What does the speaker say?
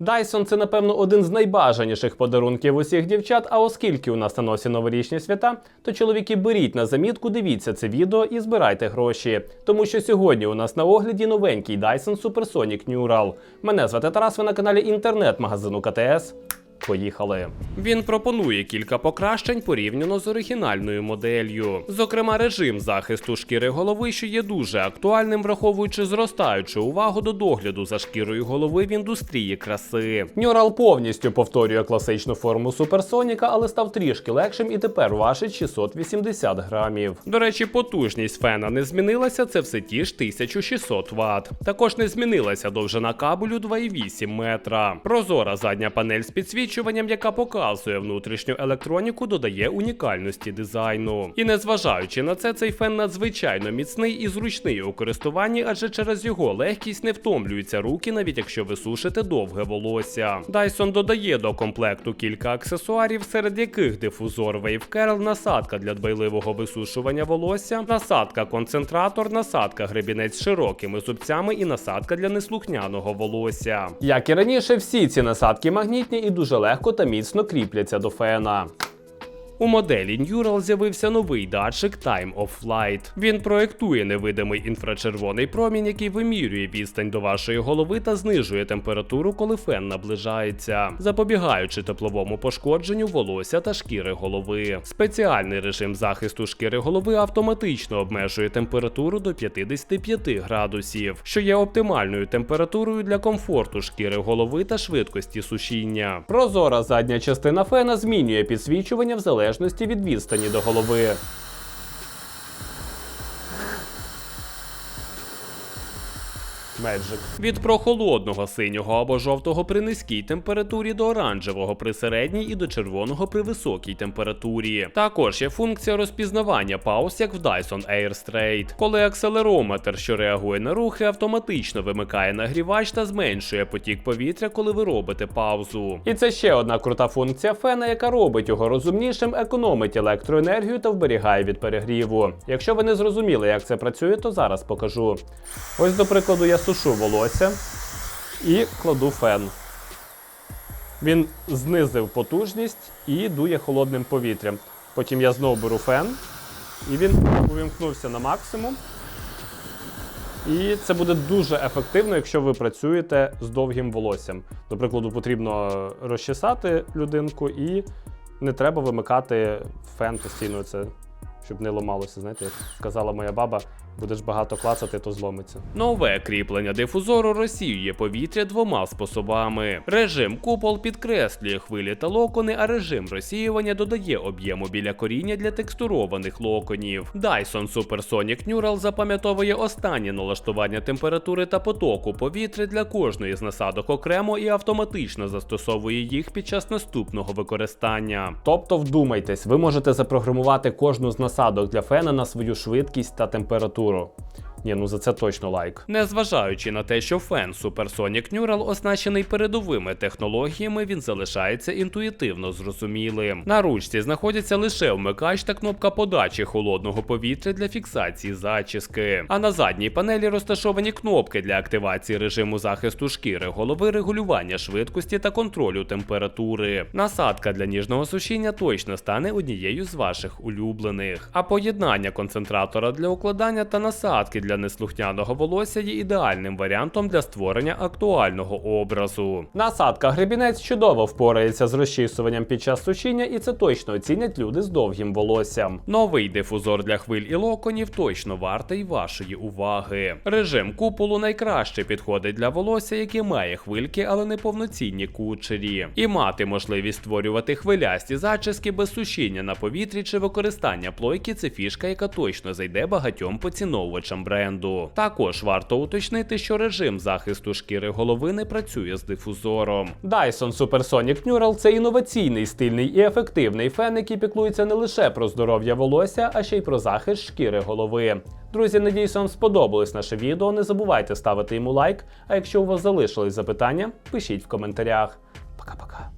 Dyson це, напевно, один з найбажаніших подарунків усіх дівчат. А оскільки у нас на носі новорічні свята, то чоловіки беріть на замітку, дивіться це відео і збирайте гроші. Тому що сьогодні у нас на огляді новенький Dyson Supersonic Neural. Мене звати Тарас, ви на каналі інтернет-магазину КТС. Поїхали. Він пропонує кілька покращень порівняно з оригінальною моделлю. Зокрема, режим захисту шкіри голови, що є дуже актуальним, враховуючи зростаючу увагу до догляду за шкірою голови в індустрії краси. Neural повністю повторює класичну форму суперсоніка, але став трішки легшим і тепер важить 680 грамів. До речі, потужність фена не змінилася, це все ті ж 1600 Вт. Також не змінилася довжина кабелю 2,8 метра. Прозора задня панель з підсвічуванням, яка показує внутрішню електроніку, додає унікальності дизайну. І незважаючи на це, цей фен надзвичайно міцний і зручний у користуванні, адже через його легкість не втомлюються руки, навіть якщо ви сушите довге волосся. Dyson додає до комплекту кілька аксесуарів, серед яких дифузор Wave Curl, насадка для дбайливого висушування волосся, насадка концентратор, насадка гребінець з широкими зубцями і насадка для неслухняного волосся. Як і раніше, всі ці насадки магнітні і дуже легко та міцно кріпляться до фена. У моделі Neural з'явився новий датчик Time of Flight. Він проєктує невидимий інфрачервоний промінь, який вимірює відстань до вашої голови та знижує температуру, коли фен наближається, запобігаючи тепловому пошкодженню волосся та шкіри голови. Спеціальний режим захисту шкіри голови автоматично обмежує температуру до 55 градусів, що є оптимальною температурою для комфорту шкіри голови та швидкості сушіння. Прозора задня частина фена змінює підсвічування в залежності від відстані до голови. Меджик. Від прохолодного синього або жовтого при низькій температурі до оранжевого при середній і до червоного при високій температурі. Також є функція розпізнавання пауз, як в Dyson Air Straight, коли акселерометр, що реагує на рухи, автоматично вимикає нагрівач та зменшує потік повітря, коли ви робите паузу. І це ще одна крута функція фена, яка робить його розумнішим, економить електроенергію та вберігає від перегріву. Якщо ви не зрозуміли, як це працює, то зараз покажу. Ось, до прикладу, я сушу волосся і кладу фен. Він знизив потужність і дує холодним повітрям. Потім я знову беру фен, і він увімкнувся на максимум. І це буде дуже ефективно, якщо ви працюєте з довгим волоссям. До прикладу, потрібно розчесати людинку і не треба вимикати фен постійно, це, щоб не ламалося. Знаєте, як казала моя баба, будеш багато клацати, то зломиться. Нове кріплення дифузору розсіює повітря двома способами. Режим купол підкреслює хвилі та локони, а режим розсіювання додає об'єму біля коріння для текстурованих локонів. Dyson Supersonic Neural запам'ятовує останнє налаштування температури та потоку повітря для кожної з насадок окремо і автоматично застосовує їх під час наступного використання. Тобто, вдумайтесь, ви можете запрограмувати кожну з насадок для фена на свою швидкість та температуру. euro. Ні, ну за це точно лайк. Незважаючи на те, що фен Supersonic Neural оснащений передовими технологіями, він залишається інтуїтивно зрозумілим. На ручці знаходяться лише вмикач та кнопка подачі холодного повітря для фіксації зачіски. А на задній панелі розташовані кнопки для активації режиму захисту шкіри голови, регулювання швидкості та контролю температури. Насадка для ніжного сушіння точно стане однією з ваших улюблених. А поєднання концентратора для укладання та насадки для неслухняного волосся є ідеальним варіантом для створення актуального образу. Насадка гребінець чудово впорається з розчісуванням під час сушіння, і це точно оцінять люди з довгим волоссям. Новий дифузор для хвиль і локонів точно вартий вашої уваги. Режим куполу найкраще підходить для волосся, яке має хвильки, але не повноцінні кучері. І мати можливість створювати хвилясті зачіски без сушіння на повітрі чи використання плойки це фішка, яка точно зайде багатьом поціновувачам бренду. Також варто уточнити, що режим захисту шкіри голови не працює з дифузором. Dyson Supersonic Neural – це інноваційний, стильний і ефективний фен, який піклується не лише про здоров'я волосся, а ще й про захист шкіри голови. Друзі, надіюсь, вам сподобалось наше відео. Не забувайте ставити йому лайк. А якщо у вас залишились запитання, пишіть в коментарях. Пока-пока.